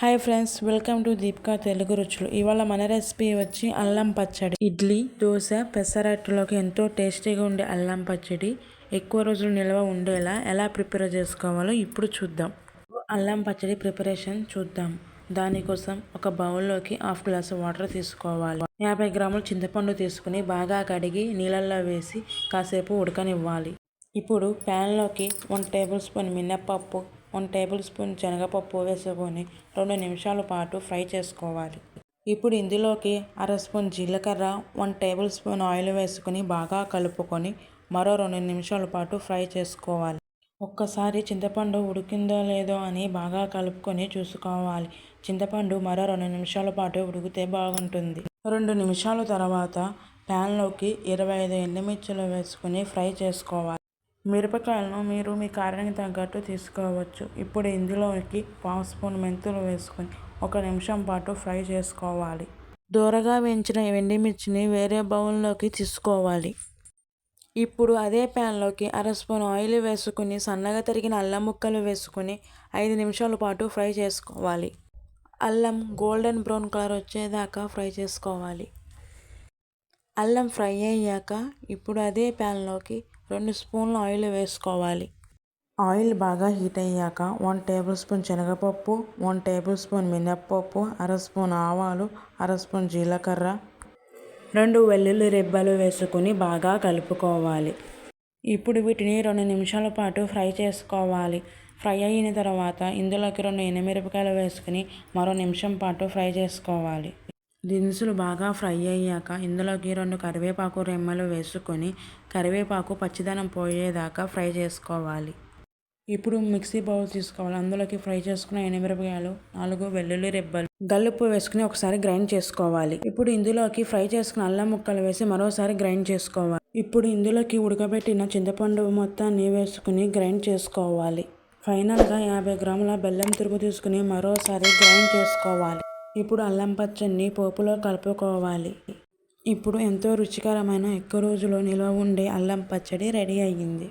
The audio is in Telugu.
Hi friends welcome to Deepika Telugu రుచులు. ఇవాళ మన రెసిపీ వచ్చి అల్లం పచ్చడి. ఇడ్లీ దోశ పెసరట్టులోకి ఎంతో టేస్టీగా ఉండే అల్లం పచ్చడి. ఎక్కువ రోజులు నిల్వ ఉండేలా ఎలా ప్రిపేర్ చేసుకోవాలో ఇప్పుడు చూద్దాం. అల్లం పచ్చడి ప్రిపరేషన్ చూద్దాం. దానికోసం ఒక బౌల్లోకి హాఫ్ గ్లాస్ వాటర్ తీసుకోవాలి. యాభై గ్రాముల చింతపండు తీసుకుని బాగా కడిగి నీళ్ళల్లో వేసి కాసేపు ఉడకనివ్వాలి. ఇప్పుడు ప్యాన్లోకి వన్ టేబుల్ స్పూన్ మినప్పప్పు వన్ టేబుల్ స్పూన్ శనగపప్పు వేసుకొని రెండు నిమిషాల పాటు ఫ్రై చేసుకోవాలి. ఇప్పుడు ఇందులోకి అర స్పూన్ జీలకర్ర వన్ టేబుల్ స్పూన్ ఆయిల్ వేసుకొని బాగా కలుపుకొని మరో రెండు నిమిషాల పాటు ఫ్రై చేసుకోవాలి. ఒక్కసారి చింతపండు ఉడికిందో లేదో అని బాగా కలుపుకొని చూసుకోవాలి. చింతపండు మరో రెండు నిమిషాల పాటు ఉడికితే బాగుంటుంది. రెండు నిమిషాల తర్వాత ప్యాన్లోకి ఇరవై ఐదు ఎండుమిర్చిలు వేసుకొని ఫ్రై చేసుకోవాలి. మిరపకాయలను మీరు మీ కారానికి తగ్గట్టు తీసుకోవచ్చు. ఇప్పుడు ఇందులోకి పావు స్పూన్ మెంతులు వేసుకొని ఒక నిమిషం పాటు ఫ్రై చేసుకోవాలి. దూరగా వేయించిన ఎండిమిర్చిని వేరే బౌల్లోకి తీసుకోవాలి. ఇప్పుడు అదే ప్యాన్లోకి అర స్పూన్ ఆయిల్ వేసుకుని సన్నగా తరిగిన అల్లం ముక్కలు వేసుకుని ఐదు నిమిషాల పాటు ఫ్రై చేసుకోవాలి. అల్లం గోల్డెన్ బ్రౌన్ కలర్ వచ్చేదాకా ఫ్రై చేసుకోవాలి. అల్లం ఫ్రై అయ్యాక ఇప్పుడు అదే ప్యాన్లోకి రెండు స్పూన్ల ఆయిల్ వేసుకోవాలి. ఆయిల్ బాగా హీట్ అయ్యాక వన్ టేబుల్ స్పూన్ శనగపప్పు వన్ టేబుల్ స్పూన్ మినప్పప్పు అర స్పూన్ ఆవాలు అర స్పూన్ జీలకర్ర రెండు వెల్లుల్లి రెబ్బలు వేసుకుని బాగా కలుపుకోవాలి. ఇప్పుడు వీటిని రెండు నిమిషాల పాటు ఫ్రై చేసుకోవాలి. ఫ్రై అయిన తర్వాత ఇందులోకి రెండు ఎనిమిరపకాయలు వేసుకుని మరో నిమిషం పాటు ఫ్రై చేసుకోవాలి. దినుసులు బాగా ఫ్రై అయ్యాక ఇందులోకి రెండు కరివేపాకు రెమ్మలు వేసుకొని కరివేపాకు పచ్చిదనం పోయేదాకా ఫ్రై చేసుకోవాలి. ఇప్పుడు మిక్సీ బౌల్ తీసుకోవాలి. అందులోకి ఫ్రై చేసుకున్న ఎనిమిరపకాయలు నాలుగు వెల్లుల్లి రెబ్బలు గల్లుప్పు వేసుకుని ఒకసారి గ్రైండ్ చేసుకోవాలి. ఇప్పుడు ఇందులోకి ఫ్రై చేసుకున్న అల్లం ముక్కలు వేసి మరోసారి గ్రైండ్ చేసుకోవాలి. ఇప్పుడు ఇందులోకి ఉడకబెట్టిన చింతపండు మొత్తాన్ని వేసుకుని గ్రైండ్ చేసుకోవాలి. ఫైనల్గా యాభై గ్రాముల బెల్లం తురుపు తీసుకుని మరోసారి గ్రైండ్ చేసుకోవాలి. ఇప్పుడు అల్లం పచ్చడిని పోపులో కలుపుకోవాలి. ఇప్పుడు ఎంతో రుచికరమైన ఎక్కువ రోజులు నిల్వ ఉండే అల్లం పచ్చడి రెడీ అయ్యింది.